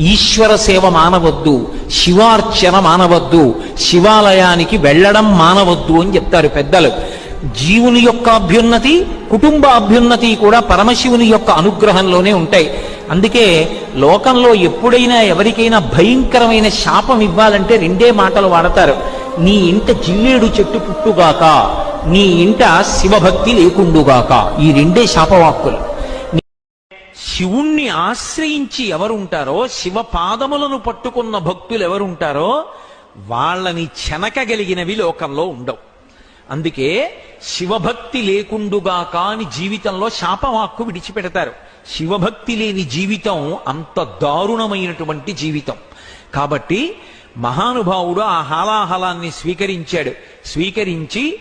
ఈశ్వర సేవ మానవద్దు శివార్చన మానవద్దు శివాలయానికి వెళ్ళడం మానవద్దు అని చెప్తారు పెద్దలు. జీవుని యొక్క అభ్యున్నతి కుటుంబ అభ్యున్నతి కూడా పరమశివుని యొక్క అనుగ్రహంలోనే ఉంటాయి. అందుకే లోకంలో ఎప్పుడైనా ఎవరికైనా భయంకరమైన శాపం ఇవ్వాలంటే రెండే మాటలు వాడతారు. నీ ఇంట జిల్లేడు చెట్టు పుట్టుగాక నీ ఇంట శివభక్తి లేకుండుగాక. ఈ రెండే శాపవాక్కులు. శివుణ్ణి ఆశ్రయించి ఎవరుంటారో శివ పాదములను పట్టుకున్న భక్తులు ఎవరుంటారో వాళ్ళని చెనకగలిగినవి లోకంలో ఉండవు. అందుకే శివభక్తి లేకుండుగాక అని జీవితంలో శాపవాక్కు విడిచిపెడతారు. శివభక్తి లేని జీవితం అంత దారుణమైనటువంటి జీవితం. కాబట్టి మహానుభావుడు ఆ హాలాహలాన్ని స్వీకరించాడు. స్వీకరించి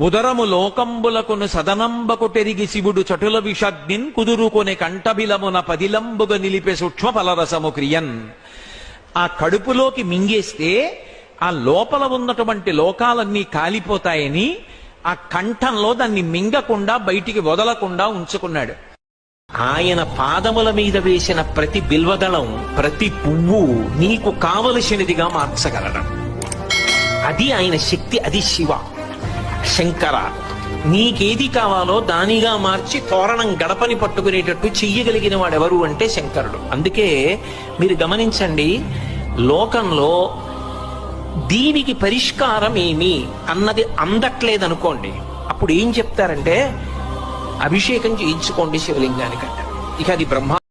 ఉదరము లోకంబులకును సదనంబకుటెరిగి శివుడు చటుల విషగ్నిన్ కుదురుకొనే కంఠబిలమున పదిలంబుగా నిలిపే సూక్ష్మ ఫలరసము క్రియన్. ఆ కడుపులోకి మింగేస్తే ఆ లోపల ఉన్నటువంటి లోకాలన్నీ కాలిపోతాయని ఆ కంఠంలో దాన్ని మింగకుండా బయటికి వదలకుండా ఉంచుకున్నాడు. ఆయన పాదముల మీద వేసిన ప్రతి బిల్వదళం ప్రతి పువ్వు నీకు కావలసినదిగా మార్చగలడం. అది ఆయన శక్తి అది శివ. శంకర నీకేది కావాలో దానిగా మార్చి తోరణం గడపని పట్టుకునేటట్టు చెయ్యగలిగిన వాడెవరు అంటే శంకరుడు. అందుకే మీరు గమనించండి లోకంలో దీనికి పరిష్కారం ఏమి అన్నది అందట్లేదనుకోండి అప్పుడు ఏం చెప్తారంటే అభిషేకం చేయించుకోండి శివలింగానికంట ఇక అది బ్రహ్మ